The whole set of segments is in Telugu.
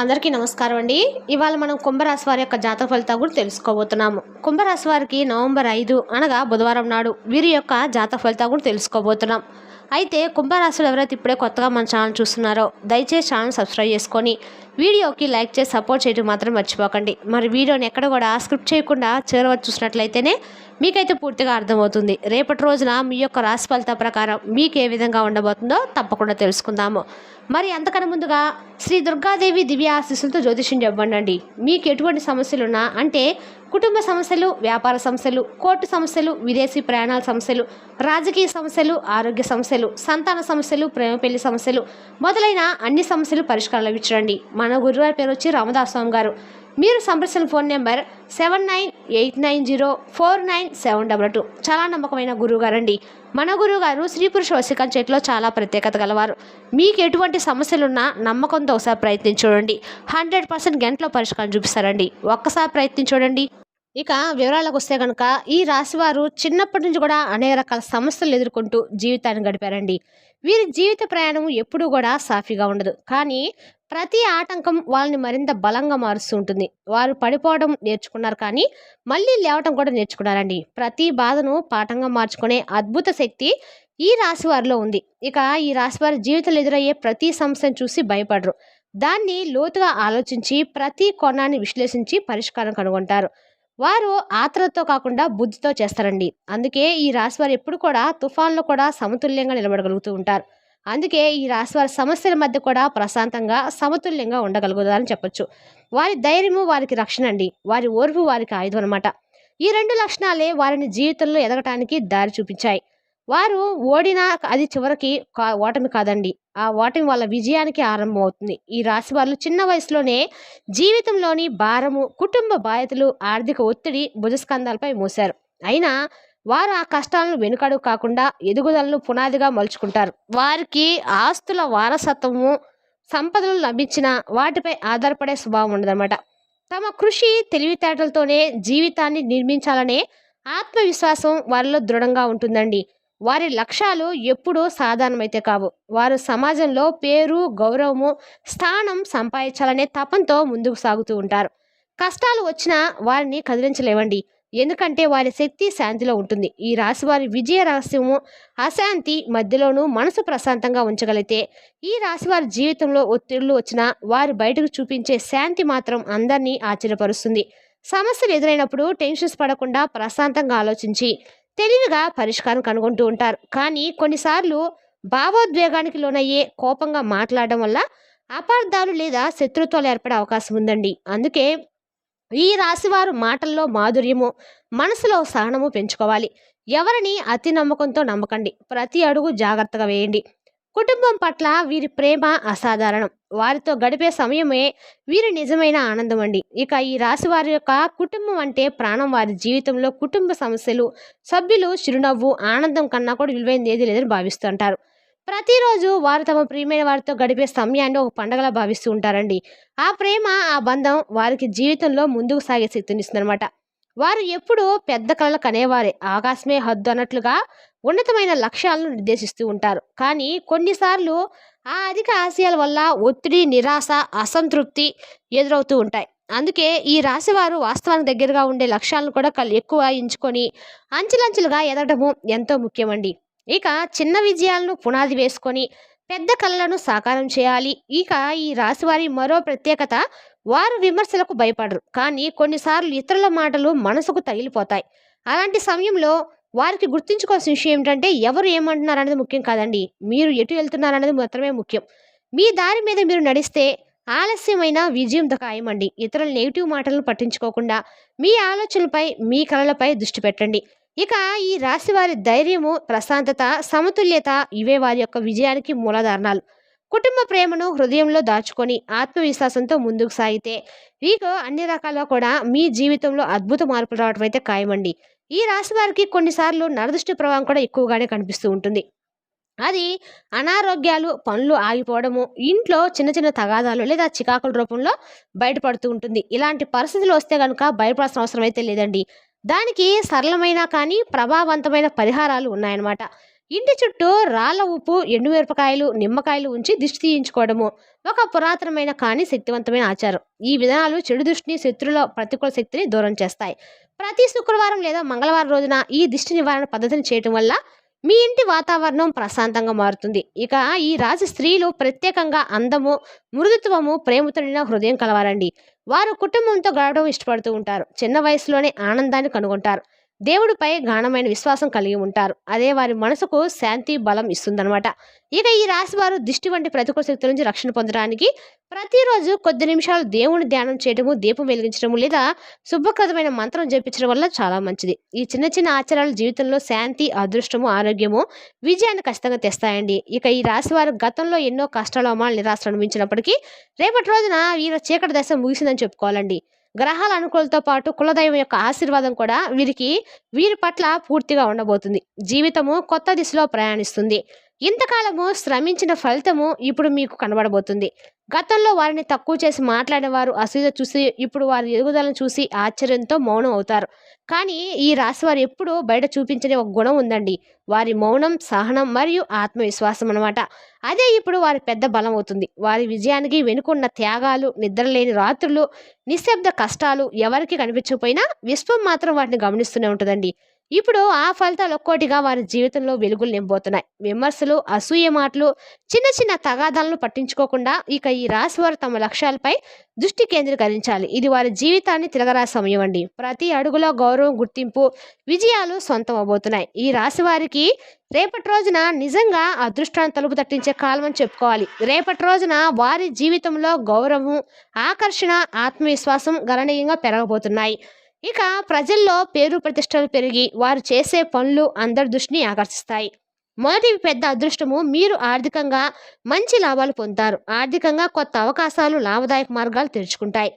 అందరికీ నమస్కారం అండి. ఇవాళ మనం కుంభరాశి వారి యొక్క జాతక ఫలితాలు కూడా తెలుసుకోబోతున్నాము. కుంభరాశి వారికి నవంబర్ ఐదు అనగా బుధవారం నాడు వీరి యొక్క జాతక ఫలితాలు కూడా తెలుసుకోబోతున్నాం. అయితే కుంభరాశులు ఎవరైతే ఇప్పుడే కొత్తగా మన ఛానల్ చూస్తున్నారో దయచేసి ఛానల్ సబ్స్క్రైబ్ చేసుకొని వీడియోకి లైక్ చేసి సపోర్ట్ చేయడం మాత్రం మర్చిపోకండి. మరి వీడియోని ఎక్కడ కూడా స్క్రిప్ట్ చేయకుండా చేరవచ్చు చూసినట్లయితేనే మీకైతే పూర్తిగా అర్థమవుతుంది. రేపటి రోజున మీ యొక్క రాశి ఫలిత ప్రకారం మీకు ఏ విధంగా ఉండబోతుందో తప్పకుండా తెలుసుకుందాము. మరి అంతకన్నా ముందుగా శ్రీ దుర్గాదేవి దివ్య ఆశీస్సులతో జ్యోతిష్యం చెప్పండి మీకు ఎటువంటి సమస్యలు ఉన్నా అంటే కుటుంబ సమస్యలు వ్యాపార సమస్యలు కోర్టు సమస్యలు విదేశీ ప్రయాణాల సమస్యలు రాజకీయ సమస్యలు ఆరోగ్య సమస్యలు సంతాన సమస్యలు ప్రేమ పెళ్ళి సమస్యలు మొదలైన అన్ని సమస్యలు పరిష్కారాలు లభించండి మన గురువారి పేరు వచ్చి రామదాస్ స్వామి గారు. మీరు సంప్రదించిన phone number seven nine eight nine zero four nine seven double two. చాలా నమ్మకమైన గురువు గారండి. మన గురువు గారు స్త్రీ పురుష వశికం చెట్లో చాలా ప్రత్యేకత గలవారు. మీకు ఎటువంటి సమస్యలున్నా నమ్మకంతో ఒకసారి ప్రయత్నించి చూడండి. హండ్రెడ్ పర్సెంట్ గంటలో పరిష్కారం చూపిస్తారండి. ఒక్కసారి ప్రయత్నించి చూడండి. ఇక వివరాలకు వస్తే కనుక ఈ రాశివారు చిన్నప్పటి నుంచి కూడా అనేక రకాల సమస్యలు ఎదుర్కొంటూ జీవితాన్ని గడిపారండి. వీరి జీవిత ప్రయాణం ఎప్పుడూ కూడా సాఫీగా ఉండదు. కానీ ప్రతి ఆటంకం వాళ్ళని మరింత బలంగా మారుస్తూ ఉంటుంది. వారు పడిపోవడం నేర్చుకున్నారు కానీ మళ్ళీ లేవటం కూడా నేర్చుకున్నారండి. ప్రతి బాధను పాఠంగా మార్చుకునే అద్భుత శక్తి ఈ రాశి వారిలో ఉంది. ఇక ఈ రాశి వారి జీవితంలో ఎదురయ్యే ప్రతి సమస్యను చూసి భయపడరు. దాన్ని లోతుగా ఆలోచించి ప్రతి కోణాన్ని విశ్లేషించి పరిష్కారం కనుగొంటారు. వారు ఆత్రతో కాకుండా బుద్ధితో చేస్తారండి. అందుకే ఈ రాశి వారు ఎప్పుడు కూడా తుఫాన్లో కూడా సమతుల్యంగా నిలబడగలుగుతూ ఉంటారు. అందుకే ఈ రాశి వారి సమస్యల మధ్య కూడా ప్రశాంతంగా సమతుల్యంగా ఉండగలుగుతారని చెప్పొచ్చు. వారి ధైర్యము వారికి రక్షణ అండి. వారి ఓర్పు వారికి ఆయుధం అనమాట ఈ రెండు లక్షణాలే వారిని జీవితంలో ఎదగటానికి దారి చూపించాయి. వారు ఓడినా అది చివరికి కా ఓటమి కాదండి. ఆ ఓటమి వాళ్ళ విజయానికి ఆరంభం అవుతుంది ఈ రాశి వాళ్ళు చిన్న వయసులోనే జీవితంలోని భారము కుటుంబ బాధ్యతలు ఆర్థిక ఒత్తిడి భుజస్కంధాలపై మోశారు. అయినా వారు ఆ కష్టాలను వెనుకడు కాకుండా ఎదుగుదలను పునాదిగా మలుచుకుంటారు. వారికి ఆస్తుల వారసత్వము సంపదలు లభించిన వాటిపై ఆధారపడే స్వభావం ఉండదన్నమాట. తమ కృషి తెలివితేటలతోనే జీవితాన్ని నిర్మించాలనే ఆత్మవిశ్వాసం వారిలో దృఢంగా ఉంటుందండి. వారి లక్ష్యాలు ఎప్పుడూ సాధారణమైతే కావు. వారు సమాజంలో పేరు గౌరవము స్థానం సంపాదించాలనే తపంతో ముందుకు సాగుతూ ఉంటారు. కష్టాలు వచ్చినా వారిని కదిలించలేవండి. ఎందుకంటే వారి శక్తి శాంతిలో ఉంటుంది. ఈ రాశి వారి విజయ రహస్యము అశాంతి మధ్యలోనూ మనసు ప్రశాంతంగా ఉంచగలిగితే ఈ రాశి వారి జీవితంలో ఒత్తిళ్ళు వచ్చినా వారు బయటకు చూపించే శాంతి మాత్రం అందరినీ ఆశ్చర్యపరుస్తుంది. సమస్యలు ఎదురైనప్పుడు టెన్షన్స్ పడకుండా ప్రశాంతంగా ఆలోచించి తెలివిగా పరిష్కారం కనుగొంటూ ఉంటారు. కానీ కొన్నిసార్లు భావోద్వేగానికి లోనయ్యే కోపంగా మాట్లాడడం వల్ల అపార్థాలు లేదా శత్రుత్వాలు ఏర్పడే అవకాశం ఉందండి. అందుకే ఈ రాశివారు మాటల్లో మాధుర్యము మనసులో సహనము పెంచుకోవాలి. ఎవరిని అతి నమ్మకంతో నమ్మకండి. ప్రతి అడుగు జాగ్రత్తగా వేయండి. కుటుంబం పట్ల వీరి ప్రేమ అసాధారణం. వారితో గడిపే సమయమే వీరి నిజమైన ఆనందం అండి. ఇక ఈ రాశి వారి యొక్క కుటుంబం అంటే ప్రాణం. వారి జీవితంలో కుటుంబ సమస్యలు సభ్యులు చిరునవ్వు ఆనందం కన్నా కూడా విలువైనది ఏది లేదని భావిస్తుంటారు. ప్రతిరోజు వారు తమ ప్రియమైన వారితో గడిపే సమయాన్ని ఒక పండగలా భావిస్తూ ఉంటారండి. ఆ ప్రేమ ఆ బంధం వారికి జీవితంలో ముందుకు సాగే శక్తినిస్తుందన్నమాట వారు ఎప్పుడూ పెద్ద కళలు కనేవారే. ఆకాశమే హద్దు అన్నట్లుగా ఉన్నతమైన లక్ష్యాలను నిర్దేశిస్తూ ఉంటారు. కానీ కొన్నిసార్లు ఆ అధిక ఆశయాల వల్ల ఒత్తిడి నిరాశ అసంతృప్తి ఎదురవుతూ ఉంటాయి. అందుకే ఈ రాశివారు వాస్తవానికి దగ్గరగా ఉండే లక్ష్యాలను కూడా ఎక్కువ ఎంచుకొని అంచెలంచెలుగా ఎదగడము ఎంతో ముఖ్యమండి. ఇక చిన్న విజయాలను పునాది వేసుకొని పెద్ద కళలను సాకారం చేయాలి. ఇక ఈ రాశివారి మరో ప్రత్యేకత వారు విమర్శలకు భయపడరు. కానీ కొన్నిసార్లు ఇతరుల మాటలు మనసుకు తగిలిపోతాయి. అలాంటి సమయంలో వారికి గుర్తుంచుకోవాల్సిన విషయం ఏమిటంటే ఎవరు ఏమంటున్నారు అనేది ముఖ్యం కాదండి. మీరు ఎటు వెళ్తున్నారు అనేది మాత్రమే ముఖ్యం. మీ దారి మీద మీరు నడిస్తే ఆలస్యమైన విజయం ఖాయమండి. ఇతరుల నెగిటివ్ మాటలను పట్టించుకోకుండా మీ ఆలోచనలపై మీ కళలపై దృష్టి పెట్టండి. ఇక ఈ రాశి వారి ధైర్యము ప్రశాంతత సమతుల్యత ఇవే వారి యొక్క విజయానికి మూలధారణాలు. కుటుంబ ప్రేమను హృదయంలో దాచుకొని ఆత్మవిశ్వాసంతో ముందుకు సాగితే మీకు అన్ని రకాలుగా కూడా మీ జీవితంలో అద్భుత మార్పులు రావడం అయితే ఖాయమండి. ఈ రాశి వారికి కొన్నిసార్లు నరదృష్టి ప్రభావం కూడా ఎక్కువగానే కనిపిస్తూ ఉంటుంది. అది అనారోగ్యాలు పనులు ఆగిపోవడము ఇంట్లో చిన్న చిన్న తగాదాలు లేదా చికాకుల రూపంలో బయటపడుతూ ఉంటుంది. ఇలాంటి పరిస్థితులు వస్తే కనుక భయపడాల్సిన అవసరం అయితే లేదండి. దానికి సరళమైన కానీ ప్రభావవంతమైన పరిహారాలు ఉన్నాయన్నమాట. ఇంటి చుట్టూ రాళ్ళ ఉప్పు ఎండుమిరపకాయలు నిమ్మకాయలు ఉంచి దిష్టి తీయించుకోవడము. ఒక పురాతనమైన కానీ శక్తివంతమైన ఆచారం. ఈ విధానాలు చెడు దృష్టిని శత్రుల ప్రతికూల శక్తిని దూరం చేస్తాయి. ప్రతి శుక్రవారం లేదా మంగళవారం రోజున ఈ దిష్టి నివారణ పద్ధతిని చేయటం వల్ల మీ ఇంటి వాతావరణం ప్రశాంతంగా మారుతుంది. ఇక ఈ రాజు స్త్రీలు ప్రత్యేకంగా అందము మృదుత్వము ప్రేమతో నిండిన హృదయం కలవారండి వారు కుటుంబంతో గడవడం ఇష్టపడుతూ ఉంటారు. చిన్న వయసులోనే ఆనందాన్ని కనుగొంటారు. దేవుడిపై గాఢమైన విశ్వాసం కలిగి ఉంటారు. అదే వారి మనసుకు శాంతి బలం ఇస్తుందన్నమాట. ఇక ఈ రాశి వారు దిష్టి వంటి ప్రతికూల శక్తుల నుంచి రక్షణ పొందడానికి ప్రతిరోజు కొద్ది నిమిషాలు దేవుని ధ్యానం చేయడము దీపం వెలిగించడము లేదా శుభప్రదమైన మంత్రం జపించడం వల్ల చాలా మంచిది. ఈ చిన్న చిన్న ఆచారాలు జీవితంలో శాంతి అదృష్టము ఆరోగ్యము విజయాన్ని ఖచ్చితంగా తెస్తాయండి. ఇక ఈ రాశి వారు గతంలో ఎన్నో కష్టాలు అమ్మాలు నిరాశలు అనుభవించినప్పటికీ రేపటి రోజున వీళ్ళ చీకటి దశ ముగిసిందని చెప్పుకోవాలండి. గ్రహాల అనుకూలతో పాటు కులదైవం యొక్క ఆశీర్వాదం కూడా వీరికి వీరి పట్ల పూర్తిగా ఉండబోతుంది. జీవితము కొత్త దిశలో ప్రయాణిస్తుంది. ఇంతకాలము శ్రమించిన ఫలితము ఇప్పుడు మీకు కనబడబోతుంది. గతంలో వారిని తక్కువ చేసి మాట్లాడిన వారు అసూయ చూసి ఇప్పుడు వారి ఎదుగుదలను చూసి ఆశ్చర్యంతో మౌనం అవుతారు. కానీ ఈ రాశి వారు ఎప్పుడూ బయట చూపించని ఒక గుణం ఉందండి. వారి మౌనం సహనం మరియు ఆత్మవిశ్వాసం అన్నమాట. అదే ఇప్పుడు వారి పెద్ద బలం అవుతుంది. వారి విజయానికి వెనుకున్న త్యాగాలు నిద్రలేని రాత్రులు నిశ్శబ్ద కష్టాలు ఎవరికి కనిపించకపోయినా విశ్వం మాత్రం వాటిని గమనిస్తూనే ఉంటుందండి. ఇప్పుడు ఆ ఫలితాలు ఒక్కోటిగా వారి జీవితంలో వెలుగులు నింపబోతున్నాయి విమర్శలు అసూయ మాటలు చిన్న చిన్న తగాదాలను పట్టించుకోకుండా ఇక ఈ రాశి వారు తమ లక్ష్యాలపై దృష్టి కేంద్రీకరించాలి. ఇది వారి జీవితాన్ని తిరగరా సమయం అండి. ప్రతి అడుగులో గౌరవం గుర్తింపు విజయాలు సొంతం అవబోతున్నాయి. ఈ రాశి వారికి రేపటి రోజున నిజంగా అదృష్టాన్ని తలుపు తట్టించే కాలం అని చెప్పుకోవాలి. రేపటి రోజున వారి జీవితంలో గౌరవం ఆకర్షణ ఆత్మవిశ్వాసం గణనీయంగా పెరగబోతున్నాయి. ఇక ప్రజల్లో పేరు ప్రతిష్టలు పెరిగి వారు చేసే పనులు అందరి దృష్టిని ఆకర్షిస్తాయి. మొదటి పెద్ద అదృష్టము మీరు ఆర్థికంగా మంచి లాభాలు పొందుతారు. ఆర్థికంగా కొత్త అవకాశాలు లాభదాయక మార్గాలు తెరుచుకుంటాయి.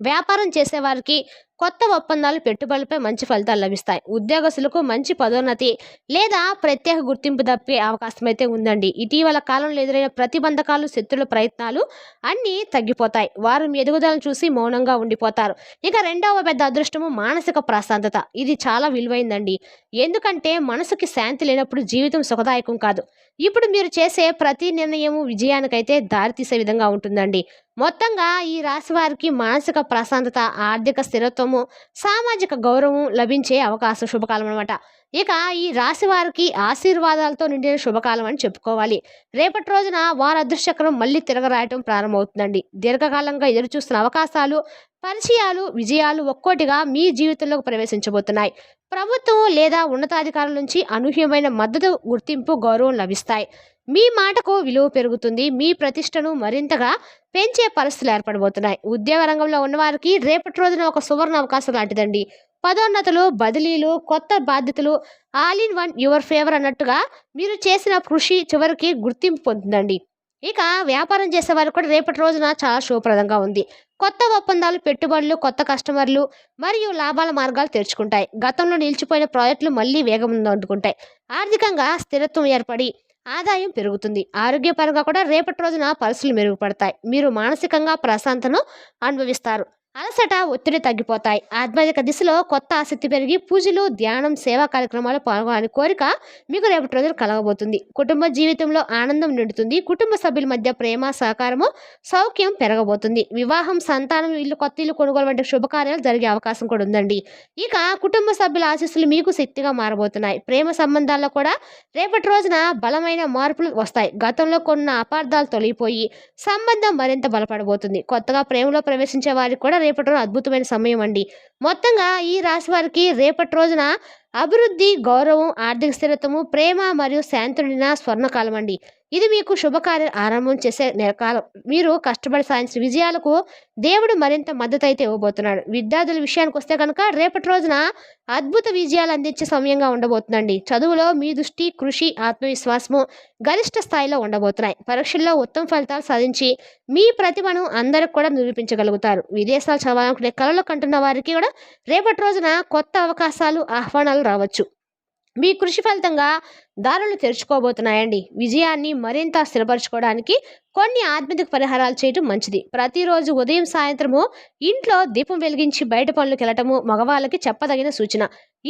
వ్యాపారం చేసేవారికి కొత్త ఒప్పందాలు పెట్టుబడులపై మంచి ఫలితాలు లభిస్తాయి. ఉద్యోగస్తులకు మంచి పదోన్నతి లేదా ప్రత్యేక గుర్తింపు తప్పే అవకాశం అయితే ఉందండి. ఇటీవల కాలంలో ఎదురైన ప్రతిబంధకాలు శత్రుల ప్రయత్నాలు అన్నీ తగ్గిపోతాయి. వారు మీ ఎదుగుదలను చూసి మౌనంగా ఉండిపోతారు. ఇక రెండవ పెద్ద అదృష్టము మానసిక ప్రశాంతత. ఇది చాలా విలువైందండి. ఎందుకంటే మనసుకి శాంతి లేనప్పుడు జీవితం సుఖదాయకం కాదు. ఇప్పుడు మీరు చేసే ప్రతి నిర్ణయము విజయానికైతే దారితీసే విధంగా ఉంటుందండి. మొత్తంగా ఈ రాశి వారికి మానసిక ప్రశాంతత ఆర్థిక స్థిరత్వం స్థిరత్వము సామాజిక గౌరవం లభించే అవకాశం శుభకాలం అనమాట ఇక ఈ రాశి వారికి ఆశీర్వాదాలతో నిండిన శుభకాలం అని చెప్పుకోవాలి. రేపటి రోజున వారి అదృష్టకరం మళ్ళీ తిరగరాయటం ప్రారంభమవుతుందండి. దీర్ఘకాలంగా ఎదురుచూస్తున్న అవకాశాలు పరిచయాలు విజయాలు ఒక్కోటిగా మీ జీవితంలోకి ప్రవేశించబోతున్నాయి. ప్రభుత్వం లేదా ఉన్నతాధికారుల నుంచి అనూహ్యమైన మద్దతు గుర్తింపు గౌరవం లభిస్తాయి. మీ మాటకు విలువ పెరుగుతుంది. మీ ప్రతిష్టను మరింతగా పెంచే పరిస్థితులు ఏర్పడబోతున్నాయి. ఉద్యోగ రంగంలో ఉన్నవారికి రేపటి రోజున ఒక సువర్ణ అవకాశం లాంటిదండి. పదోన్నతులు బదిలీలు కొత్త బాధ్యతలు all in one your favour అన్నట్టుగా మీరు చేసిన కృషి చివరికి గుర్తింపు పొందుతుందండి. ఇక వ్యాపారం చేసేవారు కూడా రేపటి రోజున చాలా శుభప్రదంగా ఉంది. కొత్త ఒప్పందాలు పెట్టుబడులు కొత్త కస్టమర్లు మరియు లాభాల మార్గాలు తెరుచుకుంటాయి. గతంలో నిలిచిపోయిన ప్రాజెక్టులు మళ్ళీ వేగం అందుకుంటాయి ఆర్థికంగా స్థిరత్వం ఏర్పడి ఆదాయం పెరుగుతుంది. ఆరోగ్యపరంగా కూడా రేపటి రోజున పరిస్థితులు మెరుగుపడతాయి. మీరు మానసికంగా ప్రశాంతను అనుభవిస్తారు. అలసట ఒత్తిడి తగ్గిపోతాయి. ఆధ్యాత్మిక దిశలో కొత్త ఆసక్తి పెరిగి పూజలు ధ్యానం సేవా కార్యక్రమాలు పాల్గొనాలని కోరిక మీకు రేపటి రోజులు కలగబోతుంది. కుటుంబ జీవితంలో ఆనందం నిండుతుంది. కుటుంబ సభ్యుల మధ్య ప్రేమ సహకారము సౌఖ్యం పెరగబోతుంది. వివాహం సంతానం ఇల్లు కొత్త ఇల్లు కొనుగోలు వంటి శుభకార్యాలు జరిగే అవకాశం కూడా ఉందండి. ఇక కుటుంబ సభ్యుల ఆశీస్సులు మీకు శక్తిగా మారబోతున్నాయి. ప్రేమ సంబంధాల్లో కూడా రేపటి రోజున బలమైన మార్పులు వస్తాయి. గతంలో కొన్న అపార్థాలు తొలగిపోయి సంబంధం మరింత బలపడబోతుంది. కొత్తగా ప్రేమలో ప్రవేశించే వారికి కూడా రేపటి రోజు అద్భుతమైన సమయం అండి. మొత్తంగా ఈ రాశి వారికి రేపటి రోజున అభివృద్ధి గౌరవం ఆర్థిక స్థిరత్వము ప్రేమ మరియు శాంతుడిన స్వర్ణకాలం అండి. ఇది మీకు శుభకార్యం ఆరంభం చేసే నె- కాలం మీరు కష్టపడి సాధించిన విజయాలకు దేవుడు మరింత మద్దతు అయితే ఇవ్వబోతున్నాడు. విద్యార్థుల విషయానికి వస్తే కనుక రేపటి రోజున అద్భుత విజయాలు అందించే సమయంగా ఉండబోతుందండి. చదువులో మీ దృష్టి కృషి ఆత్మవిశ్వాసము గరిష్ట స్థాయిలో ఉండబోతున్నాయి. పరీక్షల్లో ఉత్తమ ఫలితాలు సాధించి మీ ప్రతిభను అందరికి కూడా నిరూపించగలుగుతారు. విదేశాలు చదవాలనుకునే కళలు కంటున్న వారికి కూడా రేపటి రోజున కొత్త అవకాశాలు ఆహ్వానాలు రావచ్చు. మీ కృషి ఫలితంగా దారులు తెరుచుకోబోతున్నాయండి. విజయాన్ని మరింత స్థిరపరచుకోవడానికి కొన్ని ఆధ్యాత్మిక పరిహారాలు చేయటం మంచిది. ప్రతిరోజు ఉదయం సాయంత్రము ఇంట్లో దీపం వెలిగించి బయట పనులకు వెళ్ళటము మగవాళ్ళకి చెప్పదగిన సూచన.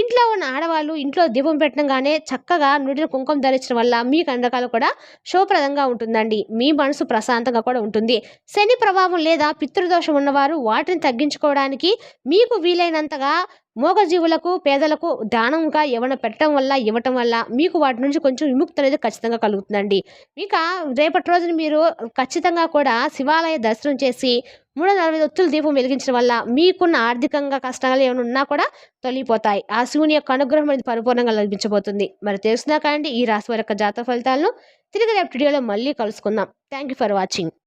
ఇంట్లో ఉన్న ఆడవాళ్ళు ఇంట్లో దీపం పెట్టడంగానే చక్కగా నుడిన కుంకుమ ధరించడం వల్ల మీకు కండకాలు కూడా శుభప్రదంగా ఉంటుందండి. మీ మనసు ప్రశాంతంగా కూడా ఉంటుంది. శని ప్రభావం లేదా పితృదోషం ఉన్నవారు వాటిని తగ్గించుకోవడానికి మీకు వీలైనంతగా మూగజీవులకు పేదలకు దానంగా ఏమైనా పెట్టడం వల్ల ఇవ్వటం వల్ల మీకు వాటి నుంచి కొంచెం విముక్తి అనేది ఖచ్చితంగా కలుగుతుందండి. ఇక రేపటి రోజున మీరు ఖచ్చితంగా కూడా శివాలయ దర్శనం చేసి మూడు వందల నలభై ఒత్తుల దీపం వెలిగించడం వల్ల మీకున్న ఆర్థికంగా కష్టాలు ఏమైనా ఉన్నా కూడా తొలగిపోతాయి. ఆ శివుని యొక్క అనుగ్రహం అనేది పరిపూర్ణంగా లభించబోతుంది. మరి తెలుసునా కాండి ఈ రాశి వారి యొక్క జాతక ఫలితాలను. తిరిగి రేపు వీడియోలో మళ్ళీ కలుసుకుందాం. Thank you for watching